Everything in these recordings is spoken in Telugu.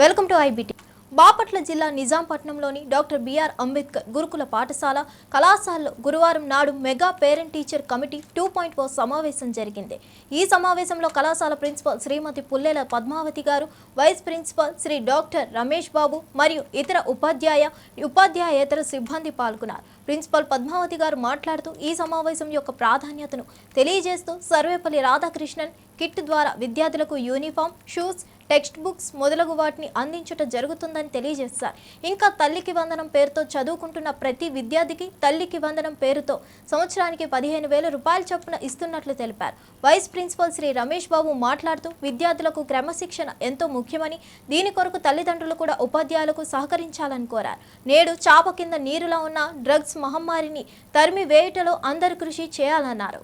Welcome to ఐబిటి. బాపట్ల జిల్లా నిజాంపట్నంలోని డాక్టర్ బిఆర్ అంబేద్కర్ గురుకుల పాఠశాల కళాశాలలో గురువారం నాడు mega parent teacher committee two point O సమావేశం జరిగింది. ఈ సమావేశంలో కళాశాల principal Shrimati Pullela Padmavati garu vice principal Shri doctor Ramesh Babu మరియు ఇతర ఉపాధ్యాయ ఉపాధ్యాయేతర సిబ్బంది పాల్గొన్నారు. ప్రిన్సిపల్ పద్మావతి గారు మాట్లాడుతూ ఈ సమావేశం యొక్క ప్రాధాన్యతను తెలియజేస్తూ సర్వేపల్లి రాధాకృష్ణన్ కిట్ ద్వారా విద్యార్థులకు యూనిఫామ్ షూస్ టెక్స్ట్ బుక్స్ మొదలగు వాటిని అందించట జరుగుతుందని తెలియజేశారు ఇంకా తల్లికి వందనం పేరుతో చదువుకుంటున్న ప్రతి విద్యార్థికి తల్లికి వందనం పేరుతో సంవత్సరానికి పదిహేను వేల రూపాయల చొప్పున ఇస్తున్నట్లు తెలిపారు. వైస్ ప్రిన్సిపల్ శ్రీ రమేష్ బాబు మాట్లాడుతూ విద్యార్థులకు క్రమశిక్షణ ఎంతో ముఖ్యమని దీని కొరకు తల్లిదండ్రులు కూడా ఉపాధ్యాయులకు సహకరించాలని కోరారు. నేడు చాప కింద నీరులా ఉన్న డ్రగ్స్ మహమ్మారిని తరిమి వేయుటలో అందరు కృషి చేయాలన్నారు.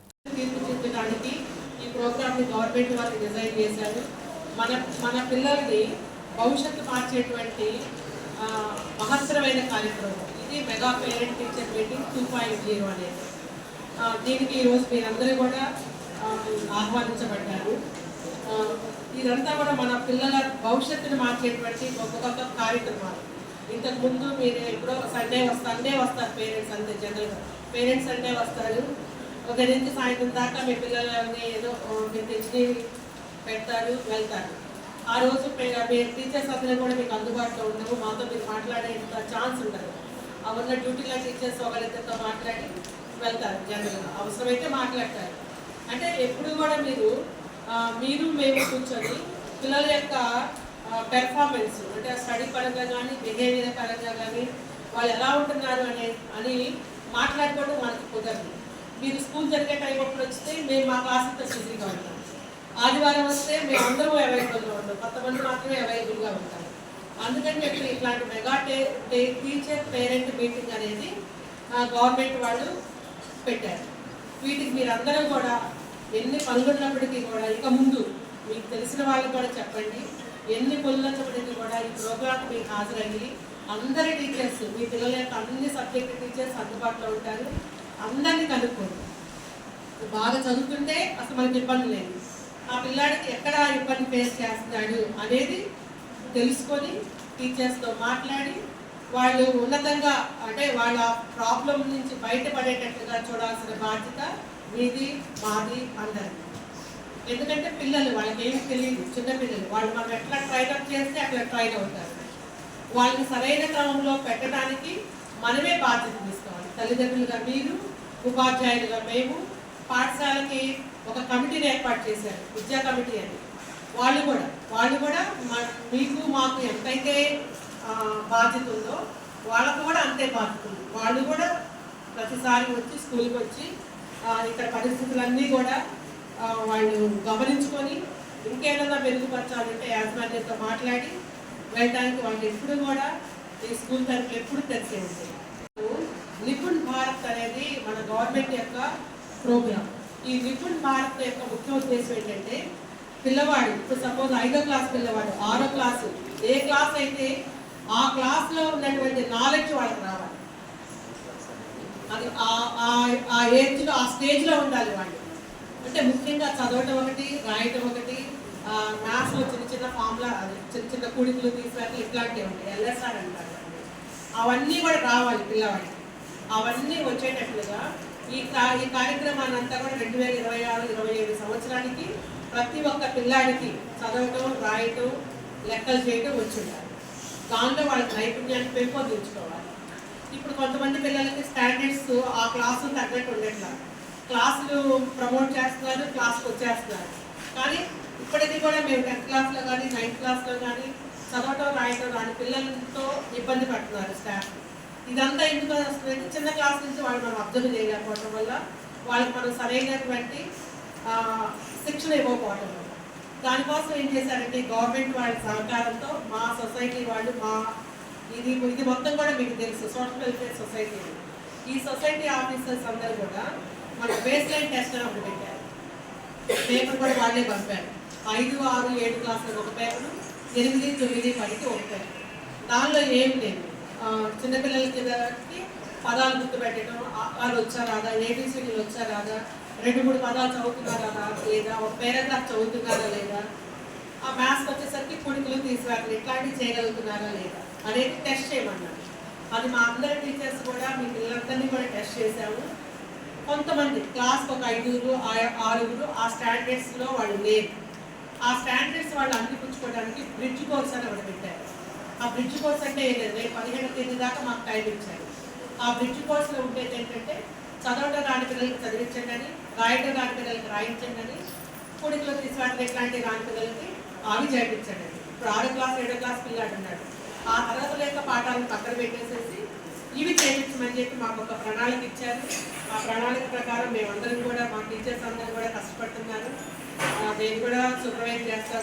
ఈ ప్రోగ్రామ్ గవర్నమెంట్ వాళ్ళు డిజైన్ చేశారు. మన మన పిల్లల్ని భవిష్యత్తు మార్చేటువంటి మహత్తరమైన కార్యక్రమం. ఇది mega parent teacher meeting two point zero అనేది. దీనికి ఈరోజు మీరందరూ కూడా ఆహ్వానించబడ్డారు. ఇదంతా కూడా మన పిల్లల భవిష్యత్తును మార్చేటువంటి గొప్ప గొప్ప కార్యక్రమాలు. ఇంతకుముందు మీరు ఎప్పుడో సండే వస్తారు సండే వస్తారు పేరెంట్స్ అంతే జనరల్గా. పేరెంట్స్ సండే వస్తారు. ఉదయం నుంచి సాయంత్రం దాకా మీ పిల్లలని ఏదో మీరు తెచ్చి పెడతారు వెళ్తారు. ఆ రోజు పే- టీచర్స్ అందరూ కూడా మీకు అందుబాటులో ఉండవు. మాతో మీరు మాట్లాడేంత ఛాన్స్ ఉండదు. ఆ ఉన్న డ్యూటీలో టీచర్స్ ఒకరిద్దరితో మాట్లాడి వెళ్తారు జనరల్గా. అవసరమైతే మాట్లాడతారు. అంటే ఎప్పుడు కూడా మీరు మీరు మేము కూర్చొని పిల్లల యొక్క పెర్ఫార్మెన్స్ అంటే స్టడీ పరంగా కానీ బిహేవియర్ పరంగా కానీ వాళ్ళు ఎలా ఉంటున్నారు అనే అని మాట్లాడుకోవడం మనకు కుదరదు. మీరు స్కూల్ జరిగే టైం అప్పుడు వస్తే మేము మా క్లాస్ అంతా బిజీగా ఉంటాం. ఆదివారం వస్తే మేము అవైలబుల్గా ఉంటాం. కొంతమంది మాత్రమే అవైలబుల్గా ఉంటారు. అందుకని చెప్పి ఇట్లాంటి మెగా టే టే- టీచర్ పేరెంట్ మీటింగ్ అనేది గవర్నమెంట్ వాళ్ళు పెట్టారు. వీటికి మీరందరూ కూడా ఎన్ని పనులున్నప్పటికీ కూడా ఇక ముందు మీకు తెలిసిన వాళ్ళకి కూడా చెప్పండి. ఎన్ని పనులున్నప్పటికీ కూడా ఈ ప్రోగ్రాంకి మీకు హాజరయ్యి అందరి టీచర్స్ మీ పిల్లల యొక్క అన్ని సబ్జెక్ట్ టీచర్స్ అందుబాటులో ఉంటారు. అందరినీ కనుక్కోండి. బాగా చదువుతుంటే అసలు మనకి ఇబ్బంది లేదు. ఆ పిల్లాడికి ఎక్కడ ఇబ్బంది ఫేస్ చేస్తున్నాడు అనేది తెలుసుకొని టీచర్స్తో మాట్లాడి వాళ్ళు ఉన్నతంగా అంటే వాళ్ళ ప్రాబ్లం నుంచి బయటపడేటట్టుగా చూడాల్సిన బాధ్యత మీది మాది అందరిది. ఎందుకంటే పిల్లలు వాళ్ళకి ఏమి తెలియదు చిన్నపిల్లలు వాళ్ళు మనం ఎట్లా ట్రైన్ అప్ చేస్తే అట్లా ట్రైన్ అవుతారు. వాళ్ళని సరైన క్రమంలో పెట్టడానికి మనమే బాధ్యత తీసుకోవాలి. తల్లిదండ్రులుగా మీరు ఉపాధ్యాయులుగా మేము పాఠశాలకి ఒక కమిటీని ఏర్పాటు చేశారు విద్యా కమిటీ అని. వాళ్ళు కూడా వాళ్ళు కూడా మీకు మాకు ఎంతైతే బాధ్యత ఉందో వాళ్ళకు కూడా అంతే బాధ్యత ఉంది. వాళ్ళు కూడా ప్రతిసారి వచ్చి స్కూల్కి వచ్చి ఇక్కడ పరిస్థితులన్నీ కూడా వాళ్ళు గమనించుకొని ఇంకేమైనా మెరుగుపరచాలంటే యాజమాన్యంతో మాట్లాడి వెళ్ళడానికి వాళ్ళు ఎప్పుడు కూడా ఈ స్కూల్ తరఫులు ఎప్పుడు తెరిచి నిపుణ్ భారత్ అనేది మన గవర్నమెంట్ యొక్క ప్రోగ్రామ్. ఈ విపుల్ భారత్ యొక్క ముఖ్య ఉద్దేశం ఏంటంటే పిల్లవాడు ఇప్పుడు సపోజ్ ఐదో క్లాస్ పిల్లవాడు ఆరో క్లాసు ఏ క్లాస్ అయితే ఆ క్లాస్లో ఉన్నటువంటి నాలెడ్జ్ వాళ్ళకి రావాలి. అది ఆ- ఆ- ఆ ఏజ్లో ఆ స్టేజ్లో ఉండాలి వాళ్ళు అంటే ముఖ్యంగా చదవటం ఒకటి రాయటం ఒకటి మ్యాథ్స్లో చిన్న చిన్న ఫార్ములా అది చిన్న చిన్న కూడికలు తీసుకురాక ఇట్లాంటివి ఉంటాయి. ఎల్ఎస్ఆర్ అంటారు అవన్నీ కూడా రావాలి పిల్లవాడికి. అవన్నీ వచ్చేటట్లుగా ఈ కా- ఈ కార్యక్రమాన్ని అంతా కూడా రెండు వేల ఇరవై ఆరు ఇరవై ఏడు సంవత్సరానికి ప్రతి ఒక్క పిల్లాడికి చదవటం రాయటం లెక్కలు చేయటం వచ్చి దాంట్లో వాళ్ళ నైపుణ్యాన్ని పెంపొందించుకోవాలి. ఇప్పుడు కొంతమంది పిల్లలకి స్టాండర్డ్స్ ఆ క్లాసులు తగ్గట్టు ఉండట్లా. క్లాసులు ప్రమోట్ చేస్తున్నారు క్లాస్కి వచ్చేస్తున్నారు. కానీ ఇప్పటికీ కూడా మేము టెన్త్ క్లాస్లో కానీ నైన్త్ క్లాస్లో కానీ చదవటం రాయటం రాని పిల్లలతో ఇబ్బంది పడుతున్నారు స్టాఫ్. ఇదంతా ఎందుకు వస్తుందంటే చిన్న క్లాస్ నుంచి వాళ్ళు మనం అబ్జర్వ్ చేయలేకపోవడం వల్ల వాళ్ళకి మనం సరైనటువంటి శిక్షణ ఇవ్వకపోవటం వల్ల. దానికోసం ఏం చేశారంటే గవర్నమెంట్ వాళ్ళ సహకారంతో మా సొసైటీ వాళ్ళు మా ఇది ఇది మొత్తం కూడా మీకు తెలుసు సోషల్ వెల్ఫేర్ సొసైటీ ఈ సొసైటీ ఆఫీసర్స్ అందరూ కూడా మన బేస్ లైన్ టెస్ట్ అని ఒకటి పెట్టారు. పేపర్ కూడా వాళ్ళే పంపారు. ఐదు ఆరు ఏడు క్లాసులకు ఒక పేపరు ఎనిమిది తొమ్మిది పదికి ఒక పేపర్. దానిలో ఏం లేదు. చిన్నపిల్లలకి దానికి పదాలు గుర్తుపెట్టడం ఆ- వాళ్ళు వచ్చా రాదా ఏబీసీలు వచ్చా రాదా రెండు మూడు పదాలు చదువుతున్నారా లేదా ఒక పేరాగ్రాఫ్ చదువుతున్నారా లేదా? ఆ మ్యాథ్స్ వచ్చేసరికి కుడికులు తీసుకురావాలి ఇట్లాంటివి చేయగలుగుతున్నారా లేదా? అనేది టెస్ట్ చేయమన్నారు. అది మా అందరి టీచర్స్ కూడా మీ పిల్లలందరినీ కూడా టెస్ట్ చేశాము. కొంతమంది క్లాస్ ఒక ఐదుగురు ఆ- ఆరుగురు ఆ స్టాండర్డ్స్లో వాళ్ళు లేరు. ఆ స్టాండర్డ్స్ వాళ్ళు అందిపుచ్చుకోవడానికి బ్రిడ్జ్ కోర్స్ అని ఒకటి పెట్టారు. ఆ బ్రిడ్జ్ కోర్స్ అంటే ఏం లేదు. రేపు పదిహేను తేదీ దాకా మాకు టైం ఇచ్చారు. ఆ బ్రిడ్జ్ కోర్స్లో ఉండేది ఏంటంటే చదవడం రాని పిల్లలకి చదివించండి అని రాయడం రాని పిల్లలకి రాయించండి అని కుడికిలో తీసుకురావడం ఇట్లాంటి రాని పిల్లలకి అవి చేయించండి ఇప్పుడు ఆరో క్లాస్ ఏడో క్లాస్ పిల్లాడు ఉన్నాడు. ఆ తరగతి లేక పాఠాలను పక్కన పెట్టేసేసి ఇవి చేయించమని చెప్పి మాకు ఒక ప్రణాళిక ఇచ్చారు. ఆ ప్రణాళిక ప్రకారం మేమందరం కూడా మా టీచర్స్ అందరూ కూడా కష్టపడుతున్నారు. నేను కూడా సూపర్వైజ్ చేస్తా